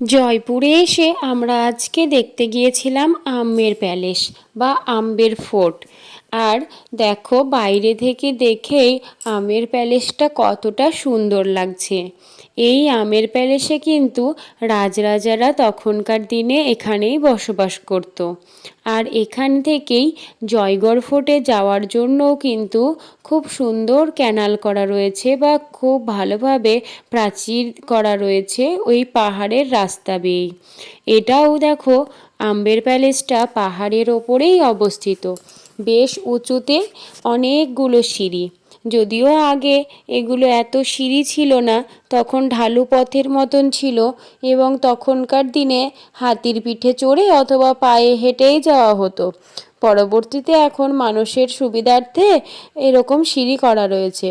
জয়পুরে এসে আমরা আজকে দেখতে গিয়েছিলাম আমের প্যালেস বা আম্বের ফোর্ট। আর দেখো, বাইরে থেকে দেখেই আমের প্যালেসটা কতটা সুন্দর লাগছে। এই আমের প্যালেসে কিন্তু রাজরাজারা তখনকার দিনে এখানেই বসবাস করত। আর এখান থেকেই জয়গড় ফোর্টে যাওয়ার জন্যও কিন্তু খুব সুন্দর ক্যানাল করা রয়েছে বা খুব ভালোভাবে প্রাচীর করা রয়েছে ওই পাহাড়ের রাস্তা বেয়েই এটাও দেখো, আম্বের প্যালেসটা পাহাড়ের ওপরেই অবস্থিত। বেশ উঁচুতে অনেকগুলো সিঁড়ি। যদিও আগে এগুলো এত সিঁড়ি ছিল না, তখন ঢালু পথের মতন ছিল এবং তখনকার দিনে হাতির পিঠে চড়ে অথবা পায়ে হেঁটেই যাওয়া হতো। পরবর্তীতে এখন মানুষের সুবিধার্থে এরকম সিঁড়ি করা রয়েছে।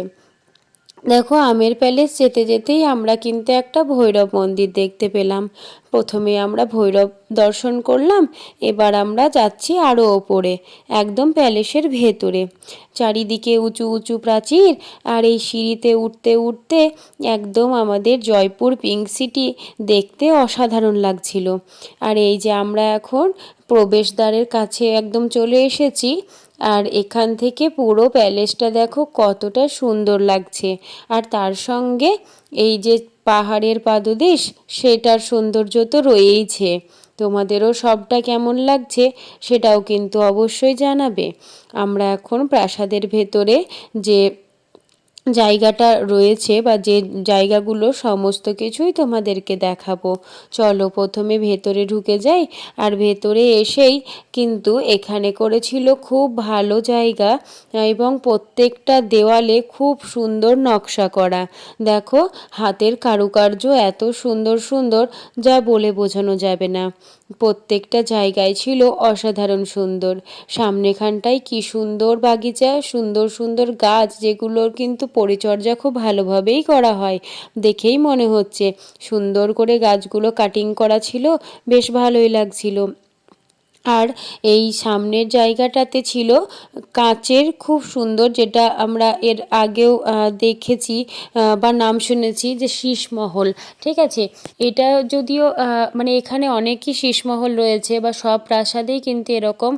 দেখো, আমের প্যালেস যেতে যেতেই আমরা কিন্তু একটা ভৈরব মন্দির দেখতে পেলাম। প্রথমে আমরা ভৈরব দর্শন করলাম, এবার আমরা যাচ্ছি আরও ওপরে, একদম প্যালেসের ভেতরে। চারিদিকে উঁচু উঁচু প্রাচীর, আর এই সিঁড়িতে উঠতে উঠতে একদম আমাদের জয়পুর পিঙ্ক সিটি দেখতে অসাধারণ লাগছিল। আর এই যে আমরা এখন প্রবেশদ্বারের কাছে একদম চলে এসেছি আর এখান থেকে পুরো প্যালেসটা দেখো কতটা সুন্দর লাগছে। আর তার সঙ্গে এই যে পাহাড়ের পাদদেশ, সেটার সৌন্দর্য তো রয়েইছে। তোমাদেরও সবটা কেমন লাগছে সেটাও কিন্তু অবশ্যই জানাবে। আমরা এখন প্রাসাদের ভেতরে যে জায়গাটা রয়েছে বা যে জায়গাগুলো সমস্ত কিছুই তোমাদেরকে দেখাবো। চলো প্রথমে ভেতরে ঢুকে যাই আর ভেতরে এসেই কিন্তু এখানে করেছিল খুব ভালো জায়গা এবং প্রত্যেকটা দেওয়ালে খুব সুন্দর নকশা করা। দেখো, হাতের কারুকার্য এত সুন্দর সুন্দর যা বলে বোঝানো যাবে না। প্রত্যেকটা জায়গায় ছিল অসাধারণ সুন্দর। সামনেখানটায় কি সুন্দর বাগিচা, সুন্দর সুন্দর গাছ যেগুলোর কিন্তু পরিচর্যা খুব ভালোভাবেই করা হয়। দেখেই মনে হচ্ছে। সুন্দর করে গাছগুলো কাটিং করা ছিল, বেশ ভালোই লাগছিল। আর এই সামনের জায়গাটাতে ছিল কাচের খুব সুন্দর, যেটা আমরা এর আগেও দেখেছি বা নাম শুনেছি যে শীষমহল, ঠিক আছে? এটা যদিও মানে এখানে অনেকই শীষমহল রয়েছে বা সব প্রাসাদেই কিন্তু এরকম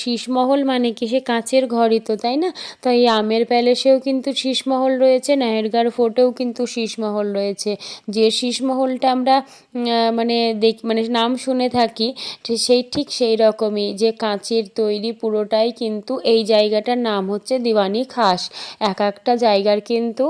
শীষমহল মানে কি? সে কাঁচের ঘরই তো, তাই না? তো এই আমের প্যালেসেও কিন্তু শীষমহল রয়েছে নাহেরগড় ফোর্টেও কিন্তু শীষমহল রয়েছে। যে শীষমহলটা আমরা মানে দেখ মানে নাম শুনে থাকি সেই ঠিক সেই রকমই যে কাঁচের তৈরি পুরোটাই কিন্তু এই জায়গাটার নাম হচ্ছে দিওয়ানি খাস। এক একটা জায়গার কিন্তু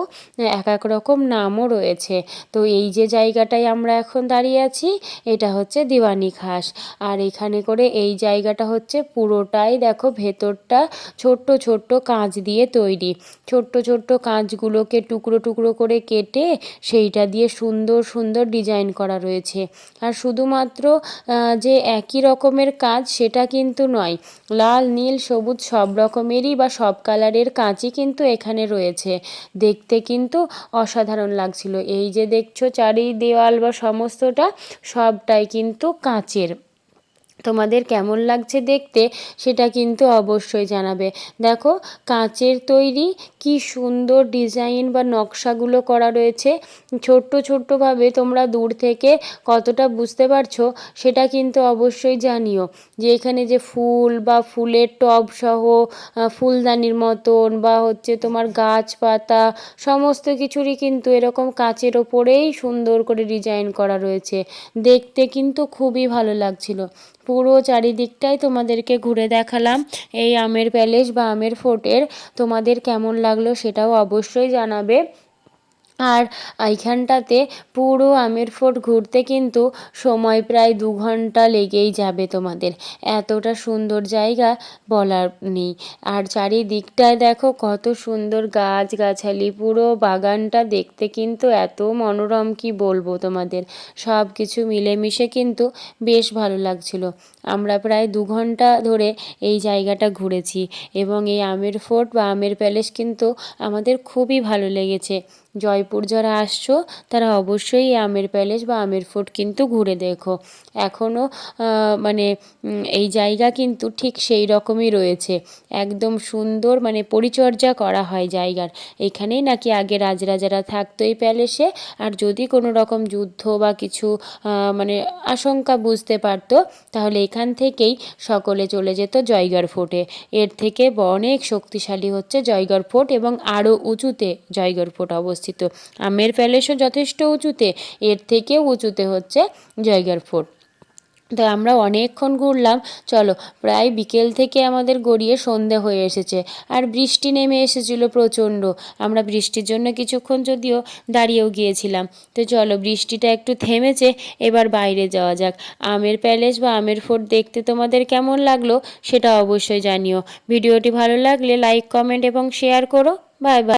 এক এক রকম নামও রয়েছে। তো এই যে জায়গাটায় আমরা এখন দাঁড়িয়ে আছি, এটা হচ্ছে দিওয়ানি খাস। আর এখানে করে এই জায়গাটা হচ্ছে পুরোটাই দেখো ভেতরটা ছোট্ট ছোট্ট কাঁচ দিয়ে তৈরি। ছোট্ট ছোট্ট কাঁচগুলোকে টুকরো টুকরো করে কেটে সেইটা দিয়ে সুন্দর সুন্দর ডিজাইন করা রয়েছে। আর শুধুমাত্র যে একই রকমের কাজ সেটা কিন্তু নয়। লাল, নীল, সবুজ সব রকমেরই বা সব কালারের কাঁচই কিন্তু এখানে রয়েছে। দেখতে কিন্তু অসাধারণ লাগছিল। এই যে দেখছ চারি দেওয়াল বা সমস্তটা সবটাই কিন্তু কাঁচের। তোমাদের কেমন লাগছে দেখতে, সেটা কিন্তু অবশ্যই জানাবে। দেখো, কাঁচের তৈরি কি সুন্দর ডিজাইন বা নকশাগুলো করা রয়েছে। ছোট্ট ছোট্টভাবে তোমরা দূর থেকে কতটা বুঝতে পারছ, সেটা কিন্তু অবশ্যই জানিও। যে এখানে যে ফুল বা ফুলের টব সহ ফুলদানির মতন বা হচ্ছে তোমার গাছপাতা, সমস্ত কিছুরই কিন্তু এরকম কাঁচের ওপরেই সুন্দর করে ডিজাইন করা রয়েছে। দেখতে কিন্তু খুবই ভালো লাগছিল। পুরো চারিদিকটাই তোমাদেরকে ঘুরে দেখালাম। এই আমের প্যালেস বা আমের ফোর্টের তোমাদের কেমন লাগল সেটাও অবশ্যই জানাবে। আর এইখানটাতে পুরো আমের ফোর্ট ঘুরতে কিন্তু সময় প্রায় দু ঘণ্টা লেগেই যাবে তোমাদের। এতটা সুন্দর জায়গা বলার নেই। আর চারিদিকটায় দেখো কত সুন্দর গাছগাছালি, পুরো বাগানটা দেখতে কিন্তু এত মনোরম কি বলব তোমাদের। সব কিছু মিলেমিশে কিন্তু বেশ ভালো লাগছিল। আমরা প্রায় দু ঘণ্টা ধরে এই জায়গাটা ঘুরেছি এবং এই আমের ফোর্ট বা আমের প্যালেস কিন্তু আমাদের খুবই ভালো লেগেছে। জয়পুর যারা আসছো, তারা অবশ্যই আমের প্যালেস বা আমের ফোর্ট কিন্তু ঘুরে দেখো। এখনও মানে এই জায়গা কিন্তু ঠিক সেই রকমই রয়েছে। একদম সুন্দর মানে পরিচর্যা করা হয় জায়গার। এখানেই নাকি আগে রাজরাজারা থাকতো এই প্যালেসে আর যদি কোনো রকম যুদ্ধ বা কিছু মানে আশঙ্কা বুঝতে পারতো, তাহলে এখান থেকেই সকলে চলে যেত জয়গড় ফোর্টে এর থেকে অনেক শক্তিশালী হচ্ছে জয়গড় ফোর্ট এবং আরও উঁচুতে জয়গড় ফোর্ট অবস্থিত। আমের প্যালেসও যথেষ্ট উঁচুতে, এর থেকেও উঁচুতে হচ্ছে জয়গড় ফোর্ট তো আমরা অনেকক্ষণ ঘুরলাম, চলো, প্রায় বিকেল থেকে আমাদের গড়িয়ে সন্ধে হয়ে এসেছে, আর বৃষ্টি নেমে এসেছিল প্রচণ্ড। আমরা বৃষ্টির জন্য কিছুক্ষণ যদিও দাঁড়িয়েও গিয়েছিলাম। তো চলো, বৃষ্টিটা একটু থেমেছে, এবার বাইরে যাওয়া যাক। আমের প্যালেস বা আমের ফোর্ট দেখতে তোমাদের কেমন লাগল সেটা অবশ্যই জানিও। ভিডিওটি ভালো লাগলে লাইক, কমেন্ট এবং শেয়ার করো। Bye bye.